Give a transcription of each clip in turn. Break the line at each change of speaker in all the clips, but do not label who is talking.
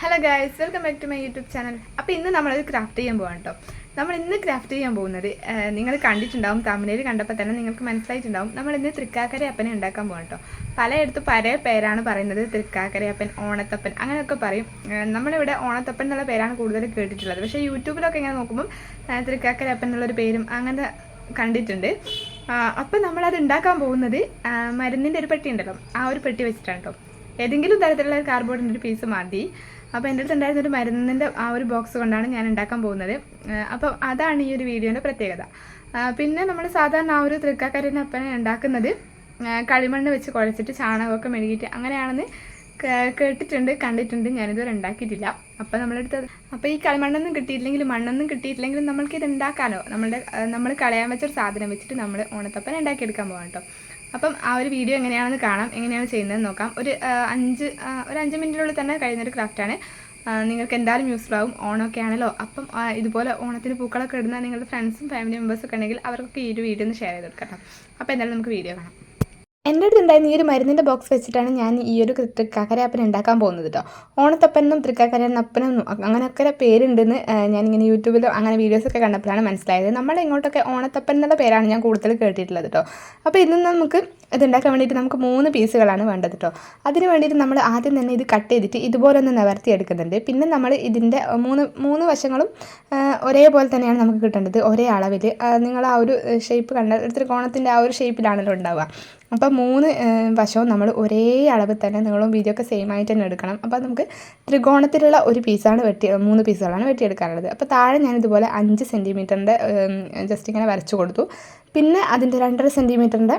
Hello guys welcome back to my YouTube channel അപ്പോൾ ഇന്ന് നമ്മളത് ക്രാഫ്റ്റ് ചെയ്യാൻ പോകാം കേട്ടോ നമ്മൾ ഇന്ന് ക്രാഫ്റ്റ് ചെയ്യാൻ പോകുന്നത് നിങ്ങൾ കണ്ടിട്ടുണ്ടാവും തമിഴിൽ കണ്ടപ്പോൾ തന്നെ നിങ്ങൾക്ക് മനസ്സിലായിട്ടുണ്ടാവും. നമ്മൾ ഇന്ന് തൃക്കാക്കര അപ്പനെ ഉണ്ടാക്കാൻ പോകാം കേട്ടോ പലയിടത്തും പല പേരാണ് പറയുന്നത് തൃക്കാക്കര അപ്പൻ ഓണത്തപ്പൻ അങ്ങനെയൊക്കെ പറയും. നമ്മളിവിടെ ഓണത്തപ്പൻ എന്നുള്ള പേരാണ് കൂടുതൽ കേട്ടിട്ടുള്ളത്. പക്ഷേ യൂട്യൂബിലൊക്കെ ഇങ്ങനെ നോക്കുമ്പം തൃക്കാക്കരയപ്പൻ എന്നുള്ളൊരു പേരും അങ്ങനെ കണ്ടിട്ടുണ്ട്. അപ്പം നമ്മളത് ഉണ്ടാക്കാൻ പോകുന്നത് മരുന്നിന്റെ ഒരു പെട്ടി ഉണ്ടല്ലോ ആ ഒരു പെട്ടി വെച്ചിട്ടാണ് കേട്ടോ ഏതെങ്കിലും തരത്തിലുള്ള കാർഡ്ബോർഡിന്റെ ഒരു പീസ് മതി. അപ്പോൾ എന്റെ അടുത്ത് ഉണ്ടായിരുന്ന ഒരു മരുന്നിന്റെ ആ ഒരു ബോക്സ് കൊണ്ടാണ് ഞാൻ ഉണ്ടാക്കാൻ പോകുന്നത്. അപ്പോൾ അതാണ് ഈ ഒരു വീഡിയോന്റെ പ്രത്യേകത. പിന്നെ നമ്മൾ സാധാരണ ആ ഒരു തൃക്കാക്കരന്റെ അപ്പനെ ഉണ്ടാക്കുന്നത്. കളിമണ്ണ് വെച്ച് കുഴച്ചിട്ട് ചാണകമൊക്കെ മെഴുകിയിട്ട് അങ്ങനെയാണെന്ന് കേട്ടിട്ടുണ്ട് കണ്ടിട്ടുണ്ട് ഞാനിതുവരെ ഉണ്ടാക്കിയിട്ടില്ല. അപ്പോൾ നമ്മളെടുത്ത് അപ്പോൾ ഈ കളിമണ്ണൊന്നും കിട്ടിയിട്ടില്ലെങ്കിൽ മണ്ണൊന്നും കിട്ടിയിട്ടില്ലെങ്കിലും നമ്മൾക്ക് ഇത് ഉണ്ടാക്കാനോ നമ്മളുടെ നമ്മൾ കളയാൻ വെച്ചൊരു സാധനം വെച്ചിട്ട് നമ്മൾ ഓണത്തപ്പൻ ഉണ്ടാക്കിയെടുക്കാൻ പോകാം കേട്ടോ. അപ്പം ആ ഒരു വീഡിയോ എങ്ങനെയാണെന്ന് കാണാം എങ്ങനെയാണ് ചെയ്യുന്നതെന്ന് നോക്കാം. ഒരു അഞ്ച് ഒരു അഞ്ച് മിനിറ്റിനുള്ളിൽ തന്നെ കഴിയുന്നൊരു ക്രാഫ്റ്റാണ് നിങ്ങൾക്ക് എന്തായാലും യൂസ്ഫുൾ ആവും. ഓണമൊക്കെ ആണല്ലോ. അപ്പം ഇതുപോലെ ഓണത്തിന് പൂക്കളൊക്കെ ഇടുന്ന നിങ്ങളുടെ ഫ്രണ്ട്സും ഫാമിലി മെമ്പേഴ്സൊക്കെ ഉണ്ടെങ്കിൽ അവർക്കൊക്കെ ഈ ഒരു വീഡിയോ ഒന്ന് ഷെയർ ചെയ്ത് കൊടുക്കാം അപ്പോൾ എന്തായാലും നമുക്ക് വീഡിയോ കാണാം. എന്റെ അടുത്ത് ഉണ്ടായിരുന്ന ഈ ഒരു മരുന്നിന്റെ ബോക്സ് വെച്ചിട്ടാണ് ഞാൻ ഈ ഒരു തൃക്കാക്കരയപ്പൻ ഉണ്ടാക്കാൻ പോകുന്നത് കേട്ടോ ഓണത്തപ്പനും തൃക്കാക്കരപ്പനും അങ്ങനെയൊക്കെ പേരുണ്ടെന്ന് ഞാനിങ്ങനെ യൂട്യൂബിലോ അങ്ങനെ വീഡിയോസൊക്കെ കണ്ടപ്പോഴാണ് മനസ്സിലായത്. നമ്മളെ ഇങ്ങോട്ടൊക്കെ ഓണത്തപ്പൻ എന്നുള്ള പേരാണ് ഞാൻ കൂടുതൽ കേട്ടിട്ടുള്ളത് കേട്ടോ അപ്പോൾ ഇന്ന് നമുക്ക് ഇത് ഉണ്ടാക്കാൻ വേണ്ടിയിട്ട് നമുക്ക് മൂന്ന് പീസുകളാണ് വേണ്ടത് കേട്ടോ അതിന് വേണ്ടിയിട്ട് നമ്മൾ ആദ്യം തന്നെ ഇത് കട്ട് ചെയ്തിട്ട് ഇതുപോലെ ഒന്ന് നിവർത്തി എടുക്കുന്നുണ്ട് പിന്നെ നമ്മൾ ഇതിന്റെ മൂന്ന് മൂന്ന് വശങ്ങളും ഒരേപോലെ തന്നെയാണ് നമുക്ക് കിട്ടേണ്ടത്. ഒരേ അളവിൽ നിങ്ങൾ ആ ഒരു ഷേപ്പ് കണ്ട ഒരു ത്രികോണത്തിന്റെ ആ ഒരു ഷേപ്പിലാണല്ലോ ഉണ്ടാവുക. അപ്പോൾ മൂന്ന് വശവും നമ്മൾ ഒരേ അളവിൽ തന്നെ നിങ്ങളും വീഡിയോ ഒക്കെ സെയിം ആയിട്ട് തന്നെ എടുക്കണം. അപ്പോൾ നമുക്ക് ത്രികോണത്തിലുള്ള ഒരു പീസാണ് വെട്ടി മൂന്ന് പീസുകളാണ് വെട്ടിയെടുക്കാറുള്ളത്. അപ്പോൾ താഴെ ഞാൻ ഇതുപോലെ അഞ്ച് സെന്റിമീറ്ററിന്റെ ജസ്റ്റ് ഇങ്ങനെ വരച്ചു കൊടുത്തു. പിന്നെ അതിന്റെ രണ്ടര സെന്റിമീറ്ററിന്റെ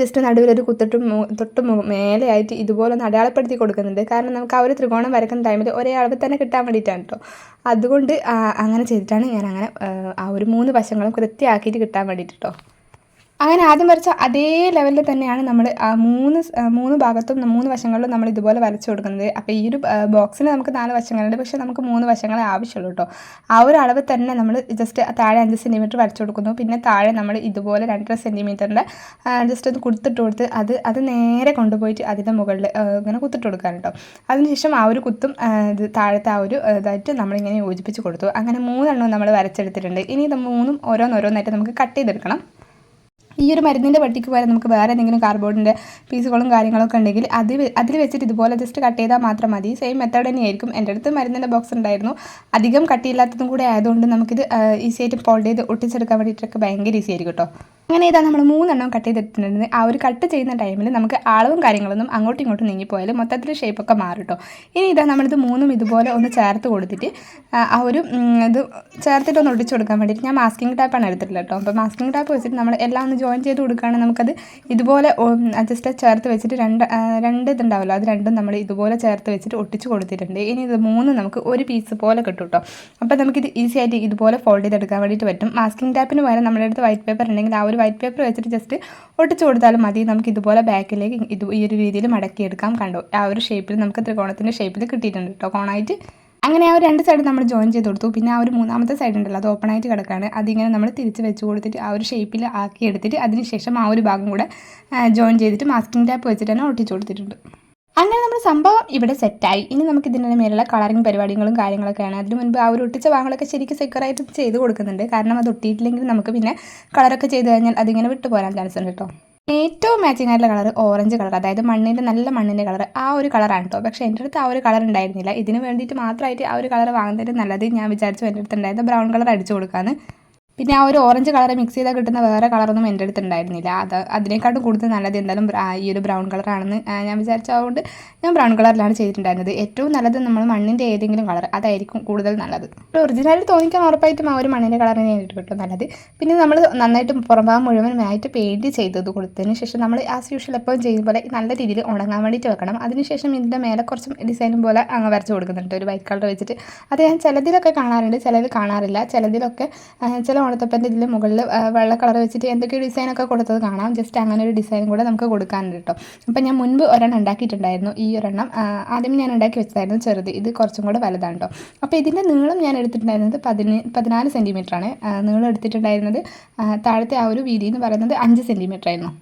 ജസ്റ്റ് നടുവിലൊരു കുത്തിട്ട് തൊട്ട് മേലെയായിട്ട് ഇതുപോലെ ഒന്ന് അടയാളപ്പെടുത്തി കൊടുക്കുന്നുണ്ട്. കാരണം നമുക്ക് ആ ഒരു ത്രികോണം വരക്കുന്ന ടൈമിൽ ഒരേ അളവിൽ തന്നെ കിട്ടാൻ വേണ്ടിയിട്ടാണ് കേട്ടോ അതുകൊണ്ട് അങ്ങനെ ചെയ്തിട്ടാണ് ഞാൻ അങ്ങനെ ആ ഒരു മൂന്ന് വശങ്ങളും കൃത്യമാക്കിയിട്ട് കിട്ടാൻ വേണ്ടിയിട്ട് കേട്ടോ അങ്ങനെ ആദ്യം വരച്ച അതേ ലെവലിൽ തന്നെയാണ് നമ്മൾ മൂന്ന് മൂന്ന് ഭാഗത്തും മൂന്ന് വശങ്ങളിലും നമ്മൾ ഇതുപോലെ വരച്ചു കൊടുക്കുന്നത്. അപ്പോൾ ഈ ഒരു ബോക്സിന് നമുക്ക് നാല് വശങ്ങളുണ്ട്. പക്ഷേ നമുക്ക് മൂന്ന് വശങ്ങളെ ആവശ്യമുള്ളൂ കേട്ടോ. ആ ഒരു അളവ് തന്നെ നമ്മൾ ജസ്റ്റ് താഴെ അഞ്ച് സെന്റിമീറ്റർ വരച്ചു കൊടുക്കുന്നു. പിന്നെ താഴെ നമ്മൾ ഇതുപോലെ രണ്ടര സെന്റിമീറ്ററിന്റെ ജസ്റ്റ് ഒന്ന് കുത്തിട്ട് കൊടുത്ത് അത് അത് നേരെ കൊണ്ടുപോയിട്ട് അതിന്റെ മുകളിൽ ഇങ്ങനെ കുത്തിട്ട് കൊടുക്കാൻ കേട്ടോ. അതിനുശേഷം ആ ഒരു കുത്തും ഇത് താഴത്തെ ആ ഒരു ഇതായിട്ട് നമ്മളിങ്ങനെ യോജിപ്പിച്ച് കൊടുത്തു. അങ്ങനെ മൂന്നെണ്ണവും നമ്മൾ വരച്ചെടുത്തിട്ടുണ്ട്. ഇനി ഇത് മൂന്നും ഓരോന്നോരോന്നായിട്ട് നമുക്ക് കട്ട് ചെയ്തെടുക്കണം. ഈ ഒരു മരുന്നിന്റെ പട്ടിക്ക് പകരം നമുക്ക് വേറെ എന്തെങ്കിലും കാർബോർഡിന്റെ പീസുകളും കാര്യങ്ങളൊക്കെ ഉണ്ടെങ്കിൽ അത് അതിൽ വെച്ചിട്ട് ഇതുപോലെ ജസ്റ്റ് കട്ട് ചെയ്താൽ മാത്രം മതി. സെയിം മെത്തേഡ് തന്നെയായിരിക്കും. എന്റെ അടുത്ത് മരുന്നിന്റെ ബോക്സ് ഉണ്ടായിരുന്നു. അധികം കട്ടിയില്ലാത്തതും കൂടെ ആയതുകൊണ്ട് നമുക്കിത് ഈസി ആയിട്ട് ഫോൾഡ് ചെയ്ത് ഒട്ടിച്ചെടുക്കാൻ വേണ്ടിയിട്ടൊക്കെ ഭയങ്കര ഈസി ആയിരിക്കും കേട്ടോ അങ്ങനെ ഇതാ നമ്മൾ മൂന്നെണ്ണം കട്ട് ചെയ്തിട്ടുണ്ട് ആ ഒരു കട്ട് ചെയ്യുന്ന ടൈമിൽ നമുക്ക് അളവും കാര്യങ്ങളൊന്നും അങ്ങോട്ടും ഇങ്ങോട്ടും നീങ്ങിപ്പോയാൽ മൊത്തത്തിൽ ഷേപ്പൊക്കെ മാറും ഇനി ഇതാ നമ്മളിത് മൂന്നും ഇതുപോലെ ഒന്ന് ചേർത്ത് കൊടുത്തിട്ട് ആ, ഒരു ഇത് ചേർത്തിട്ട് ഒന്ന് ഒടിച്ചു കൊടുക്കാൻ വേണ്ടിയിട്ട് ഞാൻ മാസ്കിംഗ് ടാപ്പാണ് എടുത്തിട്ടുള്ളത് കേട്ടോ അപ്പോൾ മാസ്കിംഗ് ടാപ്പ് വെച്ചിട്ട് നമ്മൾ എല്ലാം ഒന്ന് ജോയിൻ ചെയ്ത് കൊടുക്കുകയാണെങ്കിൽ നമുക്കത് ഇതുപോലെ ജസ്റ്റ് ചേർത്ത് വെച്ചിട്ട് രണ്ട് രണ്ട് ഇതുണ്ടാവല്ലോ അത് രണ്ടും നമ്മൾ ഇതുപോലെ ചേർത്ത് വെച്ചിട്ട് ഒട്ടിച്ച് കൊടുത്തിട്ടുണ്ട്. ഇനി ഇത് മൂന്ന് നമുക്ക് ഒരു പീസ് പോലെ കിട്ടും കേട്ടോ അപ്പോൾ നമുക്കിത് ഈസി ആയിട്ട് ഇതുപോലെ ഫോൾഡ് ചെയ്തെടുക്കാൻ വേണ്ടിയിട്ട് പറ്റും. മാസ്കിംഗ് ടാപ്പിന് പകരം നമ്മുടെ അടുത്ത് വൈറ്റ് പേപ്പർ ഉണ്ടെങ്കിൽ ആ ഒരു വൈറ്റ് പേപ്പർ വെച്ചിട്ട് ജസ്റ്റ് ഒട്ടിച്ചു കൊടുത്താലും മതി. നമുക്ക് ഇതുപോലെ ബാക്കിലേക്ക് ഇത് ഈ ഒരു രീതിയിൽ മടക്കിയെടുക്കാം. കണ്ടോ? ആ ഒരു ഷേപ്പിൽ നമുക്ക് ത്രികോണത്തിന്റെ ഷേപ്പിൽ കിട്ടിയിട്ടുണ്ട് കേട്ടോ കോണായിട്ട്. അങ്ങനെ ആ ഒരു രണ്ട് സൈഡ് നമ്മൾ ജോയിൻ ചെയ്ത് കൊടുത്തു. പിന്നെ ആ ഒരു മൂന്നാമത്തെ സൈഡ് ഉണ്ടല്ലോ അത് ഓപ്പൺ ആയിട്ട് കിടക്കുകയാണ് അതിങ്ങനെ നമ്മൾ തിരിച്ച് വെച്ച് കൊടുത്തിട്ട് ആ ഒരു ഷേപ്പിൽ ആക്കി എടുത്തിട്ട് അതിനുശേഷം ആ ഒരു ഭാഗം കൂടെ ജോയിൻ ചെയ്തിട്ട് മാസ്കിംഗ് ടാപ്പ് വെച്ചിട്ട് തന്നെ ഒട്ടിച്ചു കൊടുത്തിട്ടുണ്ട്. അങ്ങനെ നമ്മുടെ സംഭവം ഇവിടെ സെറ്റായി. ഇനി നമുക്ക് ഇതിന്റെ മേലുള്ള കളറിങ് പരിപാടികളും കാര്യങ്ങളൊക്കെയാണ്. അതിന് മുൻപ് ആ ഒരു ഒട്ടിച്ച ഭാഗങ്ങളൊക്കെ ശരിക്കും സെക്യൂറായിട്ട് ചെയ്ത് കൊടുക്കുന്നുണ്ട്. കാരണം അത് ഒട്ടിയിട്ടില്ലെങ്കിൽ നമുക്ക് പിന്നെ കളറൊക്കെ ചെയ്ത് കഴിഞ്ഞാൽ അതിങ്ങനെ വിട്ടു പോരാൻ ചാൻസ് ഉണ്ട് കേട്ടോ. ഏറ്റവും മാച്ചിങ് ആയിട്ടുള്ള കളർ ഓറഞ്ച് കളർ അതായത് മണ്ണിന്റെ നല്ല മണ്ണിന്റെ കളർ ആ ഒരു കളറാണ് കേട്ടോ. പക്ഷേ എന്റെ അടുത്ത് ആ ഒരു കളർ ഉണ്ടായിരുന്നില്ല. ഇതിന് വേണ്ടിയിട്ട് മാത്രമായിട്ട് ആ ഒരു കളർ വാങ്ങുന്നതിന് നല്ലത് ഞാൻ വിചാരിച്ചു എന്റെ അടുത്ത് ഉണ്ടായിരുന്ന ബ്രൗൺ കളർ അടിച്ചു കൊടുക്കാമെന്ന് പിന്നെ ആ ഒരു ഓറഞ്ച് കളർ മിക്സ് ചെയ്താൽ കിട്ടുന്ന വേറെ കളറൊന്നും എന്റെ അടുത്ത് ഉണ്ടായിരുന്നില്ല. അത് അതിനേക്കാട്ടും കൂടുതൽ നല്ലത് എന്തായാലും ഈ ഒരു ബ്രൗൺ കളറാണെന്ന് ഞാൻ വിചാരിച്ചതുകൊണ്ട് ഞാൻ ബ്രൗൺ കളറിലാണ് ചെയ്തിട്ടുണ്ടായിരുന്നത്. ഏറ്റവും നല്ലത് നമ്മൾ മണ്ണിന്റെ ഏതെങ്കിലും കളർ അതായിരിക്കും കൂടുതൽ നല്ലത്. ഒറിജിനാലിൽ തോന്നിക്കാൻ ഉറപ്പായിട്ടും ആ ഒരു മണ്ണിന്റെ കളർ തന്നെയായിട്ട് കിട്ടും നല്ലത്. പിന്നെ നമ്മൾ നന്നായിട്ട് പുറംഭാഗം മുഴുവനായിട്ട് പെയിന്റ് ചെയ്തത് കൊടുത്തതിന് ശേഷം നമ്മൾ ആസ് യൂഷ്വൽ എപ്പോഴും ചെയ്യുന്ന പോലെ നല്ല രീതിയിൽ ഉണങ്ങാൻ വേണ്ടിയിട്ട് വെക്കണം. അതിനുശേഷം ഇതിന്റെ മേലെ കുറച്ച് ഡിസൈൻ പോലെ അങ്ങ് വരച്ച് കൊടുക്കുന്നുണ്ട്. ഒരു വൈറ്റ് കളർ വെച്ചിട്ട്. അത് ഞാൻ ചിലതിലൊക്കെ കാണാറുണ്ട് ചിലത് കാണാറില്ല. ചിലതിലൊക്കെ ചില ഓണത്തപ്പന്റെ ഇതിൽ മുകളിൽ വെള്ള കളർ വെച്ചിട്ട് എന്തൊക്കെ ഡിസൈനൊക്കെ കൊടുത്തത് കാണാം. ജസ്റ്റ് അങ്ങനെ ഒരു ഡിസൈൻ കൂടെ നമുക്ക് കൊടുക്കാനുണ്ട് കേട്ടോ. അപ്പം ഞാൻ മുൻപ് ഒരെണ്ണം ഉണ്ടാക്കിയിട്ടുണ്ടായിരുന്നു. ഈ ഒരെണ്ണം ആദ്യം ഞാൻ ഉണ്ടാക്കി വെച്ചതായിരുന്നു ചെറുത്. ഇത് കുറച്ചും കൂടെ വലുതാണ് കേട്ടോ. അപ്പോൾ ഇതിന്റെ നീളം ഞാൻ എടുത്തിട്ടുണ്ടായിരുന്നത് പതിന് പതിനാല് സെന്റിമീറ്ററാണ്. നീളം എടുത്തിട്ടുണ്ടായിരുന്നത് താഴത്തെ ആ ഒരു വീതി എന്ന് പറയുന്നത് അഞ്ച് സെന്റിമീറ്റർ ആയിരുന്നു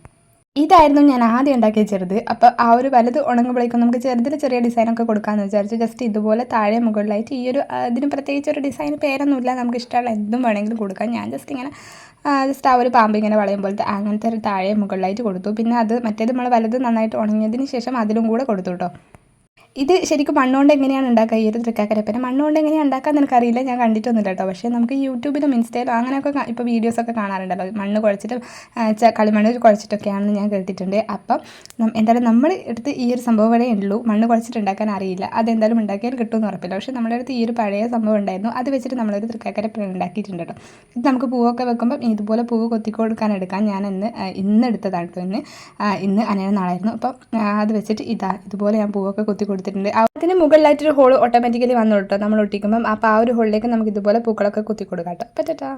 ഇതായിരുന്നു ഞാൻ ആദ്യം ഉണ്ടാക്കിയ ചെറുത്. അപ്പോൾ ആ ഒരു വലുത് ഉണങ്ങുമ്പോഴേക്കും നമുക്ക് ചെറുതിൽ ചെറിയ ഡിസൈനൊക്കെ കൊടുക്കാമെന്ന് വിചാരിച്ചു. ജസ്റ്റ് ഇതുപോലെ താഴെ മുകളിലായിട്ട് ഈ ഒരു ഇതിന് പ്രത്യേകിച്ച് ഒരു ഡിസൈൻ പേരൊന്നുമില്ല. നമുക്ക് ഇഷ്ടമുള്ള എന്തും വേണമെങ്കിലും കൊടുക്കാം. ഞാൻ ജസ്റ്റ് ഇങ്ങനെ ജസ്റ്റ് ആ ഒരു പാമ്പ് ഇങ്ങനെ വളയും പോലത്തെ അങ്ങനത്തെ ഒരു താഴെ മുകളിലായിട്ട് കൊടുത്തു. പിന്നെ അത് മറ്റേത് നമ്മൾ വലുത് നന്നായിട്ട് ഉണങ്ങിയതിന് ശേഷം അതിലും കൂടെ കൊടുത്തു കേട്ടോ ഇത് ശരിക്കും മണ്ണുകൊണ്ട് എങ്ങനെയാണ് ഉണ്ടാക്കുക? ഈ ഒരു തൃക്കാക്കരപ്പന മണ്ണുകൊണ്ട് എങ്ങനെയാണ് ഉണ്ടാക്കുക എന്ന് എനിക്കറിയില്ല ഞാൻ കണ്ടിട്ടൊന്നുമില്ല കേട്ടോ. പക്ഷേ നമുക്ക് യൂട്യൂബിലും ഇൻസ്റ്റയിലും അങ്ങനെയൊക്കെ ഇപ്പോൾ വീഡിയോസൊക്കെ കാണാറുണ്ടല്ലോ. മണ്ണ് കുഴച്ചിട്ട് കളിമണ്ണ് കുഴച്ചിട്ടൊക്കെയാണെന്ന് ഞാൻ കേട്ടിട്ടുണ്ട്. അപ്പം എന്തായാലും നമ്മൾ എടുത്ത് ഈ ഒരു സംഭവം വരെ ഉള്ളൂ. മണ്ണ് കുഴച്ചിട്ട്ണ്ടാക്കാൻ അറിയില്ല. അതെന്തായാലും ഉണ്ടാക്കിയാൽ കിട്ടുമെന്ന് ഉറപ്പില്ല. പക്ഷേ നമ്മുടെ അടുത്ത് ഈ ഒരു പഴയ സംഭവം ഉണ്ടായിരുന്നു. അത് വെച്ചിട്ട് നമ്മളൊരു തൃക്കാക്കരപ്പന ഉണ്ടാക്കിയിട്ടുണ്ട് കേട്ടോ. ഇത് നമുക്ക് പൂവൊക്കെ വെക്കുമ്പം ഇതുപോലെ പൂവ് കൊത്തി കൊടുക്കാൻ എടുക്കാൻ ഞാൻ ഇന്ന് ഇന്ന് എടുത്തതാണ് കേട്ടോ ഇന്ന്. ഇന്ന് അനേന നാളായിരുന്നു. അപ്പം അത് വെച്ചിട്ട് ഇതാ ഇതുപോലെ ഞാൻ പൂവൊക്കെ കൊത്തി കൊടുത്തിട്ടുണ്ട്. അതിന് മുകളിലായിട്ടൊരു ഹോൾ ഓട്ടോമാറ്റിക്കലി വന്നു കേട്ടോ നമ്മൾ ഒട്ടിക്കുമ്പം. അപ്പോൾ ആ ഒരു ഹോളിലേക്ക് നമുക്ക് ഇതുപോലെ പൂക്കളൊക്കെ കുത്തി കൊടുക്കാം കേട്ടോ പറ്റാ